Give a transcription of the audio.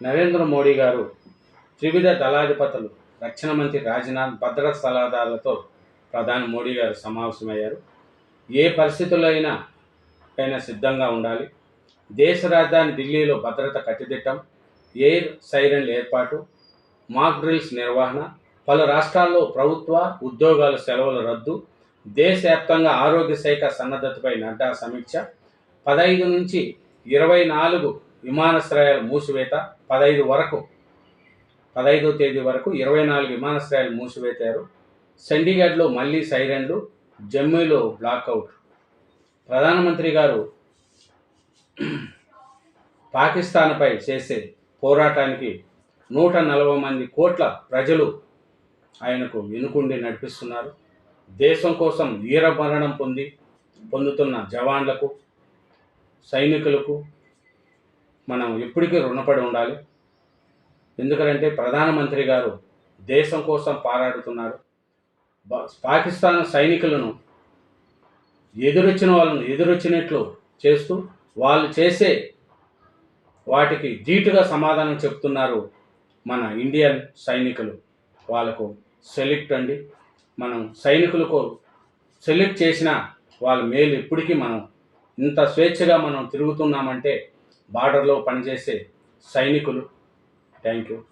నరేంద్ర మోడీ గారు త్రివిధ దళాధిపతులు రక్షణ మంత్రి రాజ్నాథ్ భద్రతా సలహాదారులతో ప్రధాని మోడీ గారు సమావేశమయ్యారు. ఏ పరిస్థితుల్లో అయినా అయినా సిద్ధంగా ఉండాలి. దేశ రాజధాని ఢిల్లీలో భద్రత కట్టుదిట్టం ఎయిర్ సైరన్ల ఏర్పాటు మాక్ డ్రిల్స్ నిర్వహణ పలు రాష్ట్రాల్లో ప్రభుత్వ ఉద్యోగాల సెలవుల రద్దు దేశవ్యాప్తంగా ఆరోగ్య శాఖ సన్నద్ధతపై నడ్డా సమీక్ష పదహైదు నుంచి ఇరవై నాలుగు విమానాశ్రయాల మూసివేత పదహైదు వరకు పదహైదో తేదీ వరకు ఇరవై నాలుగు విమానాశ్రయాలు మూసివేతారు. చండీగఢ్లో మళ్ళీ సైరన్లు జమ్మూలో బ్లాక్అవుట్. ప్రధానమంత్రి గారు పాకిస్తాన్పై చేసే పోరాటానికి నూట నలభై మంది కోట్ల ప్రజలు ఆయనకు వెనుకుండి నడిపిస్తున్నారు. దేశం కోసం వీరమరణం పొంది పొందుతున్న జవాన్లకు సైనికులకు మనం ఎప్పటికీ రుణపడి ఉండాలి. ఎందుకంటే ప్రధానమంత్రి గారు దేశం కోసం పారాడుతున్నారు. పాకిస్తాన్ సైనికులను ఎదురొచ్చిన వాళ్ళను ఎదురొచ్చినట్లు చేస్తూ వాళ్ళు చేసే వాటికి ధీటుగా సమాధానం చెప్తున్నారు మన ఇండియన్ సైనికులు. వాళ్ళకు సెలెక్ట్ అండి. మనం సైనికులకు సెలెక్ట్ చేసిన వాళ్ళ మేలు ఇప్పటికీ మనం ఇంత స్వేచ్ఛగా మనం తిరుగుతున్నామంటే బార్డర్లో పనిచేసే సైనికులు. Thank you.